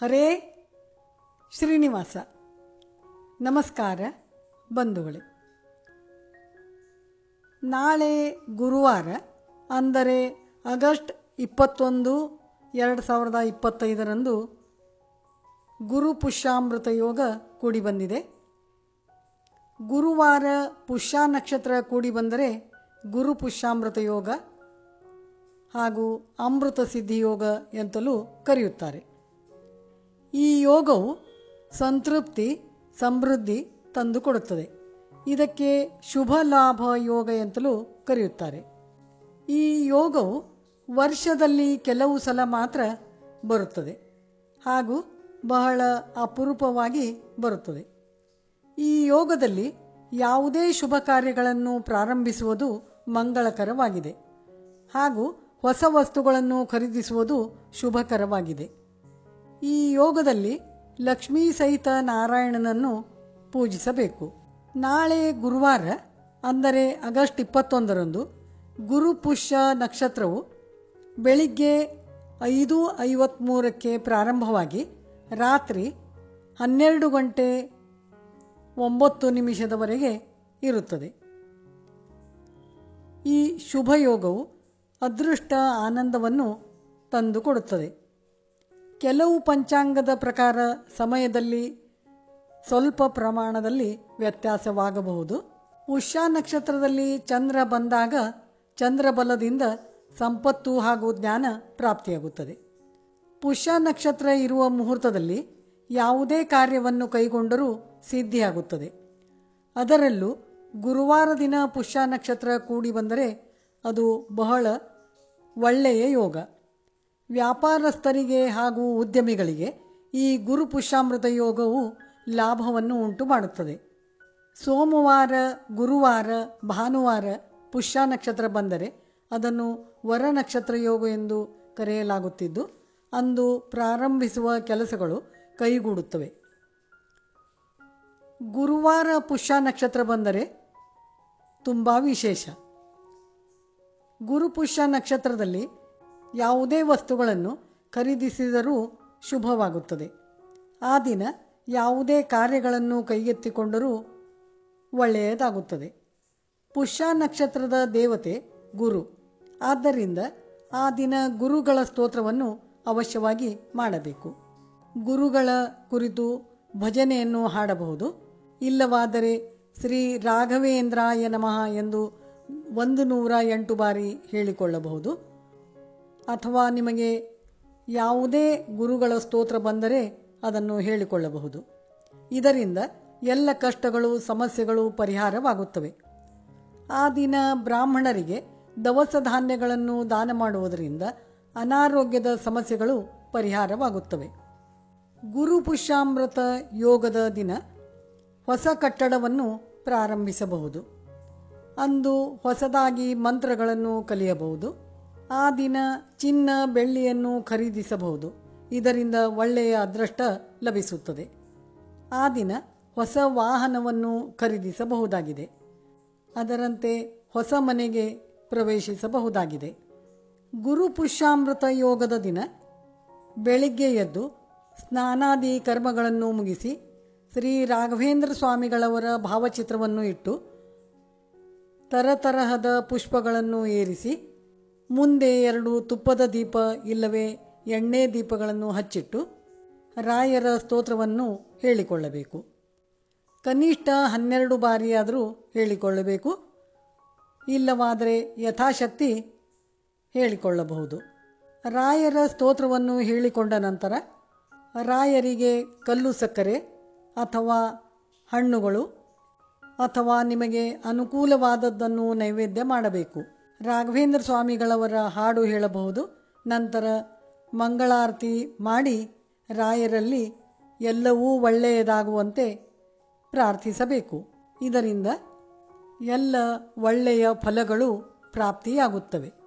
ಹರೇ ಶ್ರೀನಿವಾಸ. ನಮಸ್ಕಾರ ಬಂಧುಗಳೇ. ನಾಳೆ ಗುರುವಾರ ಅಂದರೆ ಆಗಸ್ಟ್ ಇಪ್ಪತ್ತೊಂದು ಎರಡು ಸಾವಿರದ ಇಪ್ಪತ್ತೈದರಂದು ಗುರು ಪುಷ್ಯಾಮೃತ ಯೋಗ ಕೂಡಿ ಬಂದಿದೆ. ಗುರುವಾರ ಪುಷ್ಯ ನಕ್ಷತ್ರ ಕೂಡಿ ಬಂದರೆ ಗುರು ಪುಷ್ಯಾಮೃತ ಯೋಗ ಹಾಗೂ ಅಮೃತ ಸಿದ್ಧಿ ಯೋಗ ಎಂತಲೂ ಕರೆಯುತ್ತಾರೆ. ಈ ಯೋಗವು ಸಂತೃಪ್ತಿ, ಸಮೃದ್ಧಿ ತಂದುಕೊಡುತ್ತದೆ. ಇದಕ್ಕೆ ಶುಭ ಲಾಭ ಯೋಗ ಎಂತಲೂ ಕರೆಯುತ್ತಾರೆ. ಈ ಯೋಗವು ವರ್ಷದಲ್ಲಿ ಕೆಲವು ಸಲ ಮಾತ್ರ ಬರುತ್ತದೆ ಹಾಗೂ ಬಹಳ ಅಪರೂಪವಾಗಿ ಬರುತ್ತದೆ. ಈ ಯೋಗದಲ್ಲಿ ಯಾವುದೇ ಶುಭ ಕಾರ್ಯಗಳನ್ನು ಪ್ರಾರಂಭಿಸುವುದು ಮಂಗಳಕರವಾಗಿದೆ ಹಾಗೂ ಹೊಸ ವಸ್ತುಗಳನ್ನು ಖರೀದಿಸುವುದು ಶುಭಕರವಾಗಿದೆ. ಈ ಯೋಗದಲ್ಲಿ ಲಕ್ಷ್ಮೀ ಸಹಿತ ನಾರಾಯಣನನ್ನು ಪೂಜಿಸಬೇಕು. ನಾಳೆ ಗುರುವಾರ, ಅಂದರೆ ಆಗಸ್ಟ್ ಇಪ್ಪತ್ತೊಂದರಂದು ಗುರುಪುಷ್ಯ ನಕ್ಷತ್ರವು ಬೆಳಿಗ್ಗೆ ಐದು ಐವತ್ತ್ಮೂರಕ್ಕೆ ಪ್ರಾರಂಭವಾಗಿ ರಾತ್ರಿ ಹನ್ನೆರಡು ಗಂಟೆ ಒಂಬತ್ತು ನಿಮಿಷದವರೆಗೆ ಇರುತ್ತದೆ. ಈ ಶುಭ ಯೋಗವು ಅದೃಷ್ಟ ಆನಂದವನ್ನು ತಂದುಕೊಡುತ್ತದೆ. ಕೆಲವು ಪಂಚಾಂಗದ ಪ್ರಕಾರ ಸಮಯದಲ್ಲಿ ಸ್ವಲ್ಪ ಪ್ರಮಾಣದಲ್ಲಿ ವ್ಯತ್ಯಾಸವಾಗಬಹುದು. ಉಷಾ ನಕ್ಷತ್ರದಲ್ಲಿ ಚಂದ್ರ ಬಂದಾಗ ಚಂದ್ರಬಲದಿಂದ ಸಂಪತ್ತು ಹಾಗೂ ಜ್ಞಾನ ಪ್ರಾಪ್ತಿಯಾಗುತ್ತದೆ. ಪುಷ್ಯ ನಕ್ಷತ್ರ ಇರುವ ಮುಹೂರ್ತದಲ್ಲಿ ಯಾವುದೇ ಕಾರ್ಯವನ್ನು ಕೈಗೊಂಡರೂ ಸಿದ್ಧಿಯಾಗುತ್ತದೆ. ಅದರಲ್ಲೂ ಗುರುವಾರ ದಿನ ಪುಷ್ಯ ನಕ್ಷತ್ರ ಕೂಡಿ ಬಂದರೆ ಅದು ಬಹಳ ಒಳ್ಳೆಯ ಯೋಗ. ವ್ಯಾಪಾರಸ್ಥರಿಗೆ ಹಾಗೂ ಉದ್ಯಮಿಗಳಿಗೆ ಈ ಗುರು ಪುಷ್ಯಾಮೃತ ಯೋಗವು ಲಾಭವನ್ನು ಉಂಟು ಮಾಡುತ್ತದೆ. ಸೋಮವಾರ, ಗುರುವಾರ, ಭಾನುವಾರ ಪುಷ್ಯ ನಕ್ಷತ್ರ ಬಂದರೆ ಅದನ್ನು ವರ ನಕ್ಷತ್ರ ಯೋಗ ಎಂದು ಕರೆಯಲಾಗುತ್ತಿದ್ದು, ಅಂದು ಪ್ರಾರಂಭಿಸುವ ಕೆಲಸಗಳು ಕೈಗೂಡುತ್ತವೆ. ಗುರುವಾರ ಪುಷ್ಯ ನಕ್ಷತ್ರ ಬಂದರೆ ತುಂಬ ವಿಶೇಷ. ಗುರುಪುಷ್ಯ ನಕ್ಷತ್ರದಲ್ಲಿ ಯಾವುದೇ ವಸ್ತುಗಳನ್ನು ಖರೀದಿಸಿದರೂ ಶುಭವಾಗುತ್ತದೆ. ಆ ದಿನ ಯಾವುದೇ ಕಾರ್ಯಗಳನ್ನು ಕೈಗೆತ್ತಿಕೊಂಡರೂ ಒಳ್ಳೆಯದಾಗುತ್ತದೆ. ಪುಷ್ಯ ನಕ್ಷತ್ರದ ದೇವತೆ ಗುರು. ಆದ್ದರಿಂದ ಆ ದಿನ ಗುರುಗಳ ಸ್ತೋತ್ರವನ್ನು ಅವಶ್ಯವಾಗಿ ಮಾಡಬೇಕು. ಗುರುಗಳ ಕುರಿತು ಭಜನೆಯನ್ನು ಹಾಡಬಹುದು. ಇಲ್ಲವಾದರೆ ಶ್ರೀ ರಾಘವೇಂದ್ರಾಯ ನಮಃ ಎಂದು ಒಂದು ನೂರ ಎಂಟು ಬಾರಿ ಹೇಳಿಕೊಳ್ಳಬಹುದು. ಅಥವಾ ನಿಮಗೆ ಯಾವುದೇ ಗುರುಗಳ ಸ್ತೋತ್ರ ಬಂದರೆ ಅದನ್ನು ಹೇಳಿಕೊಳ್ಳಬಹುದು. ಇದರಿಂದ ಎಲ್ಲ ಕಷ್ಟಗಳು, ಸಮಸ್ಯೆಗಳು ಪರಿಹಾರವಾಗುತ್ತವೆ. ಆ ದಿನ ಬ್ರಾಹ್ಮಣರಿಗೆ ದವಸ ಧಾನ್ಯಗಳನ್ನು ದಾನ ಮಾಡುವುದರಿಂದ ಅನಾರೋಗ್ಯದ ಸಮಸ್ಯೆಗಳು ಪರಿಹಾರವಾಗುತ್ತವೆ. ಗುರು ಪುಷ್ಯಾಮೃತ ಯೋಗದ ದಿನ ಹೊಸ ಕಟ್ಟಡವನ್ನು ಪ್ರಾರಂಭಿಸಬಹುದು. ಅಂದು ಹೊಸದಾಗಿ ಮಂತ್ರಗಳನ್ನು ಕಲಿಯಬಹುದು. ಆ ದಿನ ಚಿನ್ನ ಬೆಳ್ಳಿಯನ್ನು ಖರೀದಿಸಬಹುದು. ಇದರಿಂದ ಒಳ್ಳೆಯ ಅದೃಷ್ಟ ಲಭಿಸುತ್ತದೆ. ಆ ದಿನ ಹೊಸ ವಾಹನವನ್ನು ಖರೀದಿಸಬಹುದಾಗಿದೆ. ಅದರಂತೆ ಹೊಸ ಮನೆಗೆ ಪ್ರವೇಶಿಸಬಹುದಾಗಿದೆ. ಗುರು ಪುಷ್ಯಾಮೃತ ಯೋಗದ ದಿನ. ಬೆಳಿಗ್ಗೆ ಎದ್ದು ಸ್ನಾನಾದಿ ಕರ್ಮಗಳನ್ನು ಮುಗಿಸಿ ಶ್ರೀ ರಾಘವೇಂದ್ರ ಸ್ವಾಮಿಗಳವರ ಭಾವಚಿತ್ರವನ್ನು ಇಟ್ಟು ತರತರಹದ ಪುಷ್ಪಗಳನ್ನು ಏರಿಸಿ ಮುಂದೆ ಎರಡು ತುಪ್ಪದ ದೀಪ ಇಲ್ಲವೇ ಎಣ್ಣೆ ದೀಪಗಳನ್ನು ಹಚ್ಚಿಟ್ಟು ರಾಯರ ಸ್ತೋತ್ರವನ್ನು ಹೇಳಿಕೊಳ್ಳಬೇಕು. ಕನಿಷ್ಠ ಹನ್ನೆರಡು ಬಾರಿಯಾದರೂ ಹೇಳಿಕೊಳ್ಳಬೇಕು. ಇಲ್ಲವಾದರೆ ಯಥಾಶಕ್ತಿ ಹೇಳಿಕೊಳ್ಳಬಹುದು. ರಾಯರ ಸ್ತೋತ್ರವನ್ನು ಹೇಳಿಕೊಂಡ ನಂತರ ರಾಯರಿಗೆ ಕಲ್ಲು ಸಕ್ಕರೆ ಅಥವಾ ಹಣ್ಣುಗಳು ಅಥವಾ ನಿಮಗೆ ಅನುಕೂಲವಾದದ್ದನ್ನು ನೈವೇದ್ಯ ಮಾಡಬೇಕು. ರಾಘವೇಂದ್ರ ಸ್ವಾಮಿಗಳವರ ಹಾಡು ಹೇಳಬಹುದು. ನಂತರ ಮಂಗಳಾರತಿ ಮಾಡಿ ರಾಯರಲ್ಲಿ ಎಲ್ಲವೂ ಒಳ್ಳೆಯದಾಗುವಂತೆ ಪ್ರಾರ್ಥಿಸಬೇಕು. ಇದರಿಂದ ಎಲ್ಲ ಒಳ್ಳೆಯ ಫಲಗಳು ಪ್ರಾಪ್ತಿಯಾಗುತ್ತವೆ.